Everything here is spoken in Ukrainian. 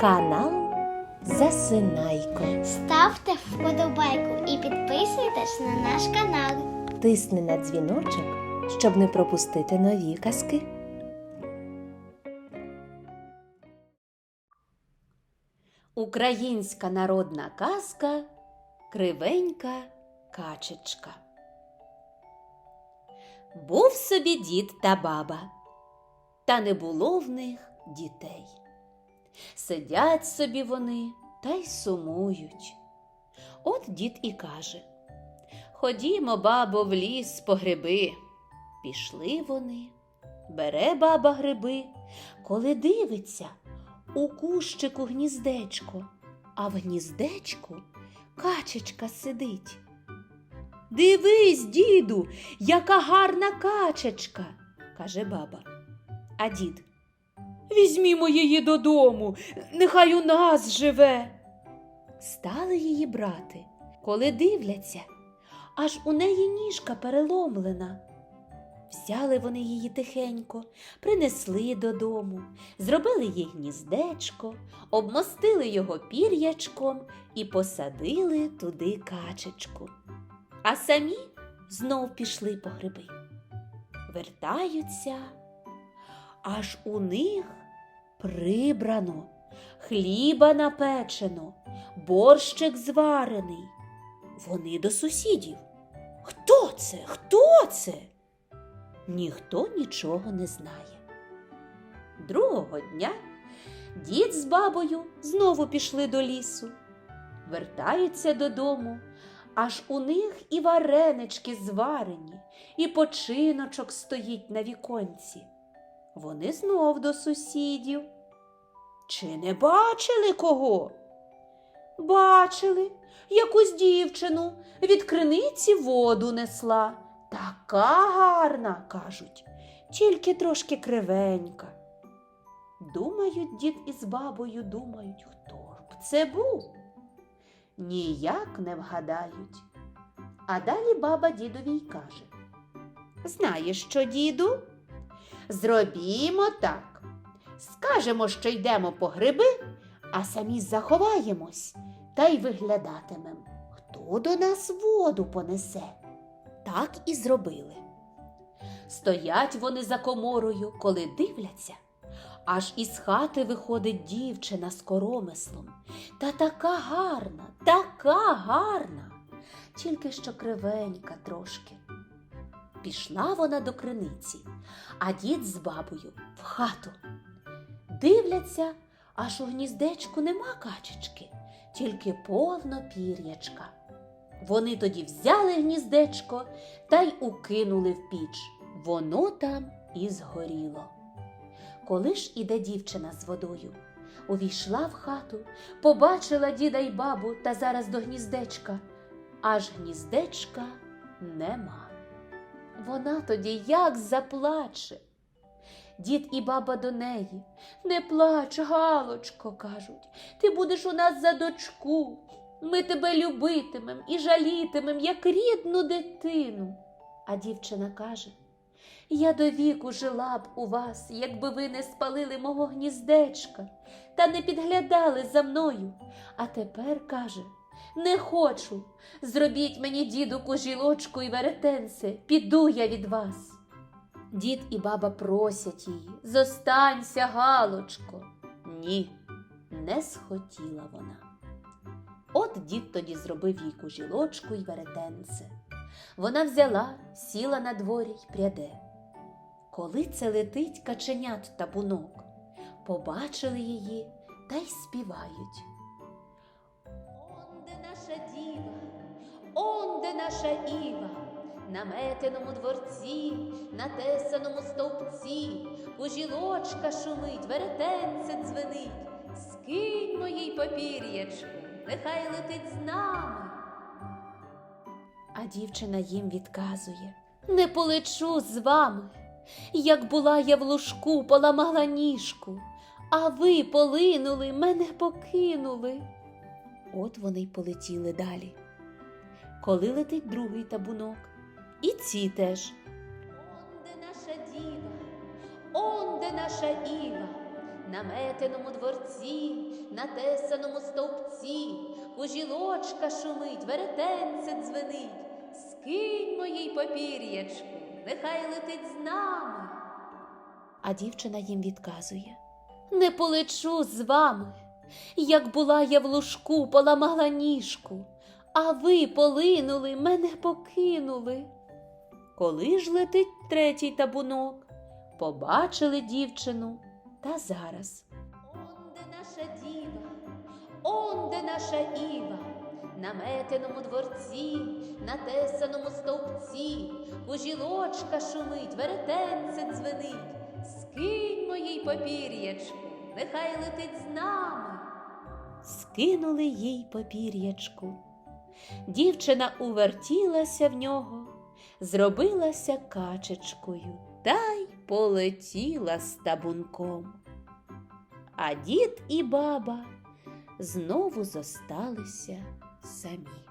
Канал Засинайко. Ставте вподобайку і підписуйтесь на наш канал. Тисни на дзвіночок, щоб не пропустити нові казки. Українська народна казка Кривенька качечка. Був собі дід та баба, та не було в них дітей. Сидять собі вони та й сумують. От дід і каже Ходімо, бабо, в ліс по гриби. Пішли вони, бере баба гриби, коли дивиться, у кущику гніздечко, а в гніздечку качечка сидить. Дивись, діду, яка гарна качечка, каже баба. А дід Візьмімо її додому, нехай у нас живе. Стали її брати, коли дивляться, аж у неї ніжка переломлена. Взяли вони її тихенько, принесли додому, зробили їй гніздечко, обмостили його пір'ячком і посадили туди качечку. А самі знов пішли по гриби. Вертаються, аж у них прибрано, хліба напечено, борщик зварений. Вони до сусідів. Хто це? Хто це? Ніхто нічого не знає. Другого дня дід з бабою знову пішли до лісу, вертаються додому, аж у них і варенички зварені, і починочок стоїть на віконці. Вони знов до сусідів. Чи не бачили кого? Бачили, якусь дівчину від криниці воду несла. Така гарна, кажуть, тільки трошки кривенька. Думають дід із бабою, думають, хто б це був. Ніяк не вгадають. А далі баба дідові й каже Знаєш що, діду? Зробімо так. Скажемо, що йдемо по гриби, а самі заховаємось та й виглядатимем, хто до нас воду понесе. Так і зробили. Стоять вони за коморою, коли дивляться, аж із хати виходить дівчина з коромислом. Та така гарна, така гарна, тільки що кривенька трошки. Пішла вона до криниці, а дід з бабою в хату. Дивляться, аж у гніздечку нема качечки, тільки повно пір'ячка. Вони тоді взяли гніздечко та й укинули в піч. Воно там і згоріло. Коли ж іде дівчина з водою, увійшла в хату, побачила діда й бабу та зараз до гніздечка, аж гніздечка нема. Вона тоді як заплаче. Дід і баба до неї. Не плач, Галочко, кажуть, ти будеш у нас за дочку. Ми тебе любитимем і жалітимем, як рідну дитину. А дівчина каже Я до віку жила б у вас, якби ви не спалили мого гніздечка та не підглядали за мною. А тепер каже не хочу. Зробіть мені, діду, кожілочку і веретенце, піду я від вас. Дід і баба просять її Зостанься, Галочко. Ні, не схотіла вона. От дід тоді зробив їй кожілочку й веретенце. Вона взяла, сіла на дворі й пряде. Коли це летить каченят табунок, побачили її та й співають. Он де наша діва, он де наша Іва, на метеному дворці, на тесаному стовпці, кужілочка шумить, веретенце дзвенить. Скинь моїй папір'ячку, нехай летить з нами. А дівчина їм відказує Не полечу з вами. Як була я в лужку, поламала ніжку, а ви полинули, мене покинули. От вони й полетіли далі. Коли летить другий табунок, і ці теж. Он де наша діва, он де наша Іва, на метеному дворці, на тесаному стовпці, кужілочка шумить, веретенце дзвенить. Скинь моїй попір'ячку, нехай летить з нами. А дівчина їм відказує Не полечу з вами. Як була я в лужку, поламала ніжку, а ви полинули, мене покинули. Коли ж летить третій табунок, побачили дівчину та зараз. Он де наша діва, он де наша Іва, на метеному дворці, на тесаному стовпці, кужілочка шумить, веретенце дзвенить. Скинь моїй попір'ячку, нехай летить з нами. Скинули їй попір'ячку. Дівчина увертілася в нього, зробилася качечкою та й полетіла з табунком. А дід і баба знову зосталися самі.